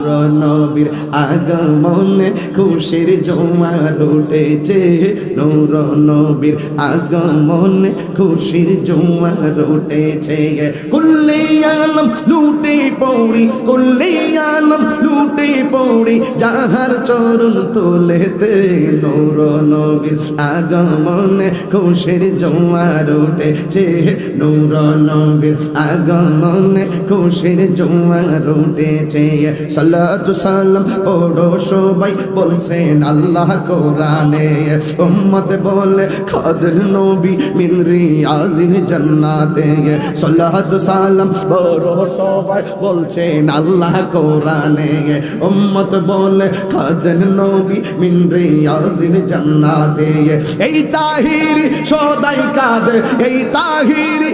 নবীর আগমনে খুশির জোয়ার উঠেছে নূর নবীর আগমনে খুশির জোয়ার উঠেছে কুল্লি আলম লুটে পৌড়ি, কুল্লি আলম লুটে পৌড়ি, যাহার চরণ তোলেতে নূর নবীর আগমনে খুশির জোয়ার উঠেছে নূর নবীর আগমনে খুশির জোয়ার উঠেছে সালাতু সালাম পড়ো সবাই বলছেন আল্লাহ কোরআনে। উম্মত বলে খাদের নবী মিন রিয়াজিল জান্নাতে। সালাতু সালাম পড়ো সবাই বলছেন আল্লাহ কোরআনে। উম্মত বলে খাদের নবী মিন রিয়াজিল জান্নাতে। এই তাহিরি সদাই কাঁদে এই তাহিরি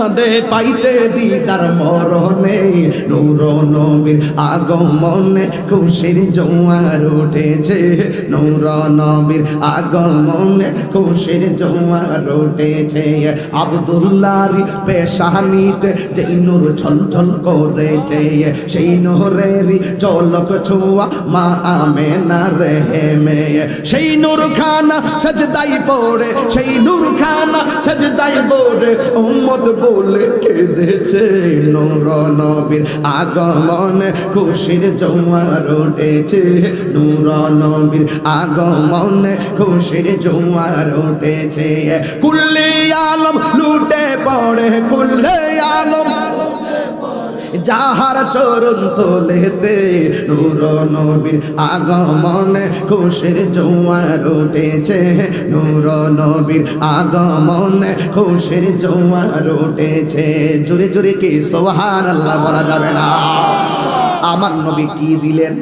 আদে পাইতে দিদার মরণে। নূর নবীর আগমনে খুশির জোয়ার উঠেছে। নূর নবীর আগমনে খুশির জোয়ার উঠেছে। আবদুল্লাহর পেশানিতে যেই নূর ঝলঝল করেছে, সেই নূরের চলক ছোয়া মা আমেনা রেহে মে সেই নূর খানা সজদাই পড়ে, সেই নূর খানা সজদাই পড়ে, উম্মত বলে কেঁদেছে নূর নবীর আগমন, খুশির জোয়ার উঠেছে। নূর নবীর আগমন, খুশির জোয়ার উঠেছে। কুল্লে আলম লুটে পড়ে, কুল্লে আলম যাহার চরণ তোলেতে নূর নবীর আগমনে খুশির জোয়ার উঠেছে। নূর নবীর আগমনে খুশির জোয়ার উঠেছে। জোরে জোরে কি সোহান আল্লাহ বলা যাবে না? আমার নবী কি দিলেন?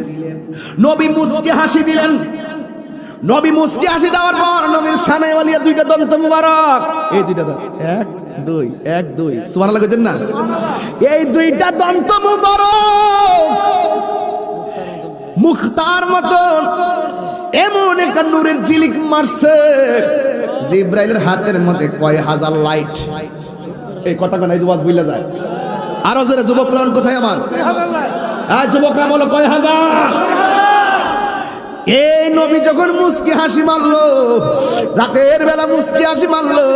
নবী মুসকে হাসি দিলেন। নবী মুসকে হাসি দেওয়ার পর নবীর সানাই ওয়ালিয়া দুইটা দন্ত মুবারক। এই দুইটা দাঁত এক, দুই এক, দুই। সুবহানাল্লাহ কইতেন না? এই দুইটা দন্ত মুবারক। মুখতার মতন এমন একটা নূরের ঝিলিক মারছে। জিব্রাইলের হাতের মধ্যে কয় হাজার লাইট। এই কথা কেন এই যুবাস বুঝলে যায়। আরও জোরে, যুবক কোথায় আমার? হ্যাঁ যুবকরা বলো, কয় হাজার? এই নবী যখন মুসকি হাসি মারলো, রাতের বেলা মুসকি হাসি মারলো,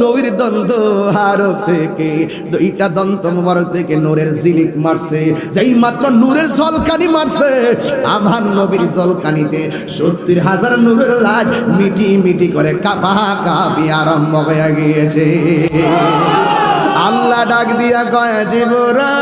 নবীর দন্ত হারক থেকে, দুইটা দন্ত মোবারক থেকে নূরের জিলিক মারছে। যেই মাত্র নূরের জলকানি মারছে, আমার নবীর জলকানিতে সত্তর হাজার নূরের লাজ মিটি মিটি করে কাপা কাপি আরম্ভ হয়ে গিয়েছে। আল্লাহ ডাক দিয়া কয় জীবরাই